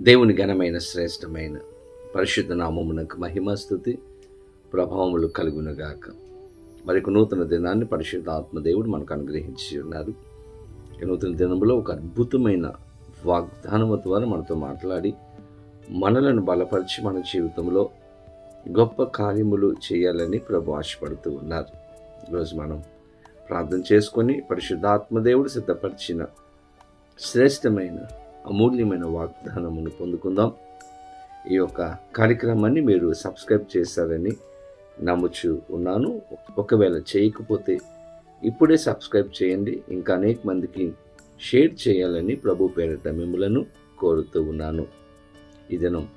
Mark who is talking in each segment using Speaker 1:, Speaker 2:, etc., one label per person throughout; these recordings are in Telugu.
Speaker 1: దేవుని ఘనమైన శ్రేష్టమైన పరిశుద్ధ నామమునకు మహిమస్థుతి ప్రభావములు కలుగునగాక. మరొక నూతన దినాన్ని పరిశుద్ధ ఆత్మదేవుడు మనకు అనుగ్రహించి ఉన్నారు. ఈ నూతన దినంలో ఒక అద్భుతమైన వాగ్దానము ద్వారా మనతో మాట్లాడి మనలను బలపరిచి మన జీవితంలో గొప్ప కార్యములు చేయాలని ప్రభు ఆశపడుతూ ఉన్నారు. ఈరోజు మనం ప్రార్థన చేసుకొని పరిశుద్ధాత్మదేవుడు సిద్ధపరిచిన శ్రేష్టమైన అమూల్యమైన వాగ్దానమును పొందుకుందాం. ఈ యొక్క కార్యక్రమాన్ని మీరు సబ్స్క్రైబ్ చేశారని నమ్ముచు ఉన్నాను. ఒకవేళ చేయకపోతే ఇప్పుడే సబ్స్క్రైబ్ చేయండి. ఇంకా అనేక మందికి షేర్ చేయాలని ప్రభు పేరిట మిమ్మలను కోరుతూ ఉన్నాను. ఈ దినం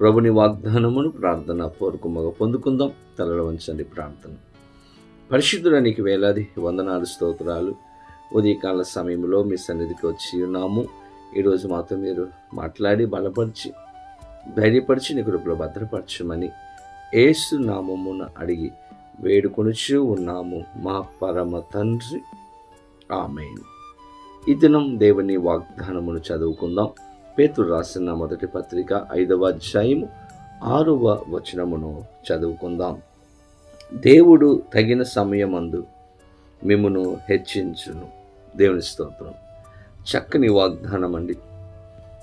Speaker 1: ప్రభుని వాగ్దానమును ప్రార్థన పూర్వకముగా పొందుకుందాం. తలలో వంచండి ప్రార్థన. పరిశుద్ధుడానికి వేలాది వందనాలు స్తోత్రాలు. ఉదయకాల సమయంలో మీ సన్నిధికి వచ్చి ఉన్నాము. ఈరోజు మాతో మీరు మాట్లాడి బలపరిచి ధైర్యపరిచి నీ కృపలో భద్రపరచమని ఏసు నామమున అడిగి వేడుకొనుచు ఉన్నాము. మా పరమ తండ్రి. ఆమె ఈ దినం దేవుని వాగ్దానమును చదువుకుందాం. పేతురు రాసిన మొదటి పత్రిక ఐదవ అధ్యాయము ఆరవ వచనమును చదువుకుందాం. దేవుడు తగిన సమయమందు మిమ్మును హెచ్చించును. దేవుని స్తోత్రం. చక్కని వాగ్దానం అండి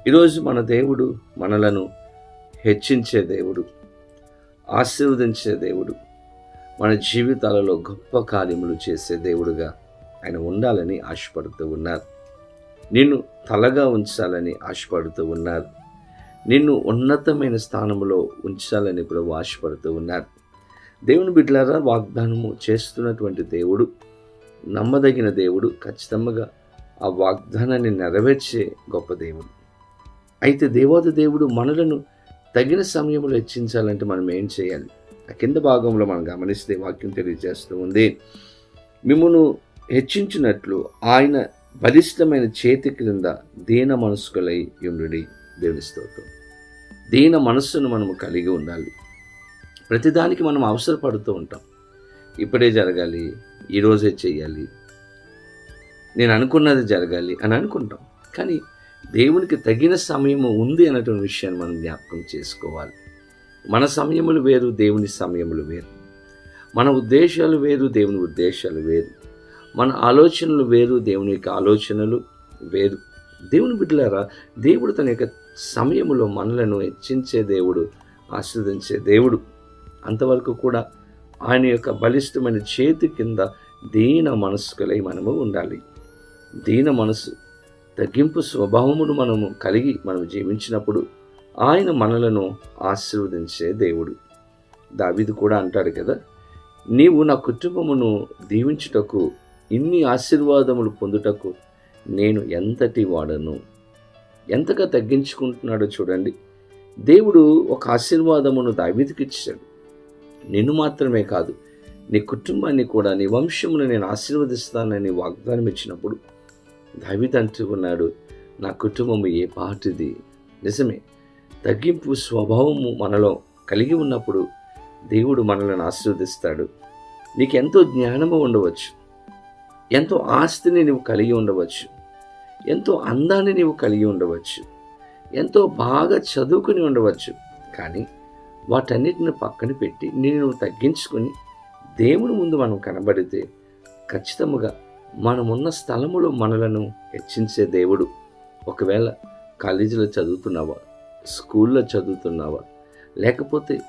Speaker 1: ఈరోజు మన దేవుడు మనలను హెచ్చించే దేవుడు ఆశీర్వదించే దేవుడు మన జీవితాలలో గొప్ప కార్యములు చేసే దేవుడుగా ఆయన ఉండాలని ఆశపడుతూ ఉన్నారు. నిన్ను తలగా ఉంచాలని ఆశపడుతూ ఉన్నారు. నిన్ను ఉన్నతమైన స్థానంలో ఉంచాలని ప్రభు ఆశపడుతూ ఉన్నారు. దేవుని బిడ్డలారా వాగ్దానము చేస్తున్నటువంటి దేవుడు నమ్మదగిన దేవుడు ఖచ్చితంగా ఆ వాగ్దానాన్ని నెరవేర్చే గొప్ప దేవుడు. అయితే దేవాది దేవుడు మనలను తగిన సమయంలో హెచ్చించాలంటే మనం ఏం చేయాలి? ఆ కింద భాగంలో మనం గమనిస్తే వాక్యం తెలియజేస్తూ ఉంది. మిమ్మను హెచ్చించినట్లు ఆయన బలిష్టమైన చేతి క్రింద దీన మనస్కులై యుండుడి దేవుని స్తోత్రం. దీన మనస్సును మనము కలిగి ఉండాలి. ప్రతిదానికి మనం అవసరపడుతూ ఉంటాం. ఇప్పుడే జరగాలి ఈరోజే చేయాలి నేను అనుకున్నది జరగాలి అని అనుకుంటాం. కానీ దేవునికి తగిన సమయము ఉంది అన్నటువంటి విషయాన్ని మనం జ్ఞాపకం చేసుకోవాలి. మన సమయములు వేరు దేవుని సమయములు వేరు. మన ఉద్దేశాలు వేరు దేవుని ఉద్దేశాలు వేరు. మన ఆలోచనలు వేరు దేవుని యొక్క ఆలోచనలు వేరు. దేవుని బిడ్డలారా దేవుడు తన యొక్క సమయములో మనలను హెచ్చించే దేవుడు ఆస్వాదించే దేవుడు. అంతవరకు కూడా ఆయన యొక్క బలిష్టమైన చేతి కింద దీన మనస్కులై మనము ఉండాలి. దీన మనసు తగ్గింపు స్వభావమును మనము కలిగి మనం జీవించినప్పుడు ఆయన మనలను ఆశీర్వదించే దేవుడు. దావిది కూడా అంటాడు కదా నీవు నా కుటుంబమును దీవించుటకు ఇన్ని ఆశీర్వాదములు పొందుటకు నేను ఎంతటి వాడను? ఎంతగా తగ్గించుకుంటున్నాడో చూడండి. దేవుడు ఒక ఆశీర్వాదమును దావిదికి ఇచ్చాడు. నిన్ను మాత్రమే కాదు నీ కుటుంబాన్ని కూడా నీ వంశమును నేను ఆశీర్వదిస్తానని వాగ్దానం ఇచ్చినప్పుడు దావిది ఉన్నాడు నా కుటుంబము ఏ పాటిది? నిజమే తగ్గింపు స్వభావము మనలో కలిగి ఉన్నప్పుడు దేవుడు మనలను ఆశీర్వదిస్తాడు. నీకు ఎంతో జ్ఞానము ఉండవచ్చు ఎంతో ఆస్తిని నీవు కలిగి ఉండవచ్చు ఎంతో అందాన్ని నీవు కలిగి ఉండవచ్చు ఎంతో బాగా చదువుకుని ఉండవచ్చు కానీ వాటన్నిటిని పక్కన పెట్టి నేను తగ్గించుకొని దేవుని ముందు మనం కనబడితే ఖచ్చితముగా మనమున్న స్థలములో మనలను హెచ్చించే దేవుడు. ఒకవేళ కాలేజీలో చదువుతున్నావా స్కూల్లో చదువుతున్నావా లేకపోతే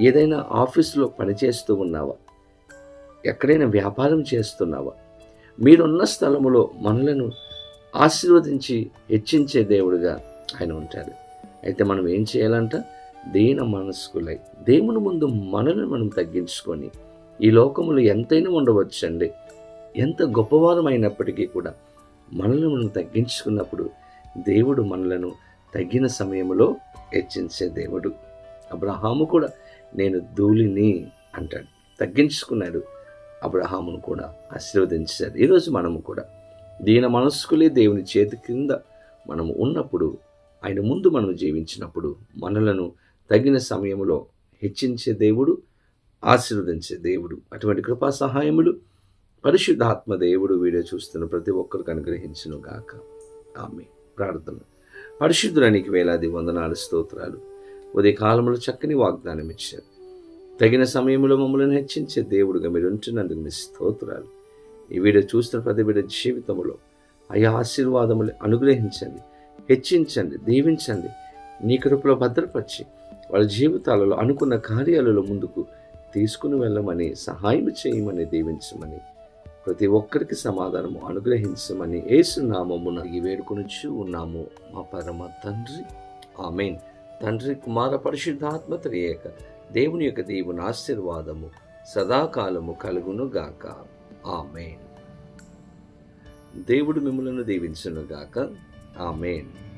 Speaker 1: ఏదైనా ఆఫీస్లో పనిచేస్తూ ఉన్నావా ఎక్కడైనా వ్యాపారం చేస్తున్నావా మీరున్న స్థలములో మనలను ఆశీర్వదించి హెచ్చించే దేవుడుగా ఆయన ఉంటాడు. అయితే మనం ఏం చేయాలంట? దీన మనస్కులై దేవుని ముందు మనల్ని మనం తగ్గించుకొని ఈ లోకములో ఎంతైనా ఉండవచ్చండి. ఎంత గొప్పవారం అయినప్పటికీ కూడా మనల్ని మనం తగ్గించుకున్నప్పుడు దేవుడు మనలను తగిన సమయంలో హెచ్చించే దేవుడు. అబ్రహాము కూడా నేను ధూళిని అంటాడు. తగ్గించుకున్నాడు. అబ్రహామును కూడా ఆశీర్వదించాడు. ఈరోజు మనము కూడా దీన మనస్కులే దేవుని చేతి కింద మనము ఉన్నప్పుడు ఆయన ముందు మనం జీవించినప్పుడు మనలను తగిన సమయంలో హెచ్చించే దేవుడు ఆశీర్వదించే దేవుడు. అటువంటి కృపా సహాయములు పరిశుద్ధాత్మ దేవుడు వీడియో చూస్తున్న ప్రతి ఒక్కరికి అనుగ్రహించను గాక. ఆమె ప్రార్థన. పరిశుద్ధురానికి వేలాది వందనాలు స్తోత్రాలు. ఉదయ కాలంలో చక్కని వాగ్దానం ఇచ్చారు. తగిన సమయంలో మమ్మల్ని హెచ్చించే దేవుడుగా మీరు ఉంటున్నందుకు మీ స్తోత్రాలు. ఈ వీడియో చూస్తున్న ప్రతి బిడ్డ జీవితంలో అయా ఆశీర్వాదములు అనుగ్రహించండి హెచ్చించండి దీవించండి. నీ కృపలో భద్రపరిచి వాళ్ళ జీవితాలలో అనుకున్న కార్యాలలో ముందుకు తీసుకుని వెళ్ళమని సహాయం చేయమని దీవించమని ప్రతి ఒక్కరికి సమాధానము అనుగ్రహించమని ఏసునామమున ఈ వేడుకొనుచు ఉన్నాము. మా పరమ తండ్రి. ఆమెన్. తండ్రి కుమార పరిశుద్ధాత్మ త్రియేక దేవుని యొక్క దేవుని ఆశీర్వాదము సదాకాలము కలుగును గాక ఆమెన్. దేవుడు మిమ్మలను దీవించునుగాక. ఆమెన్.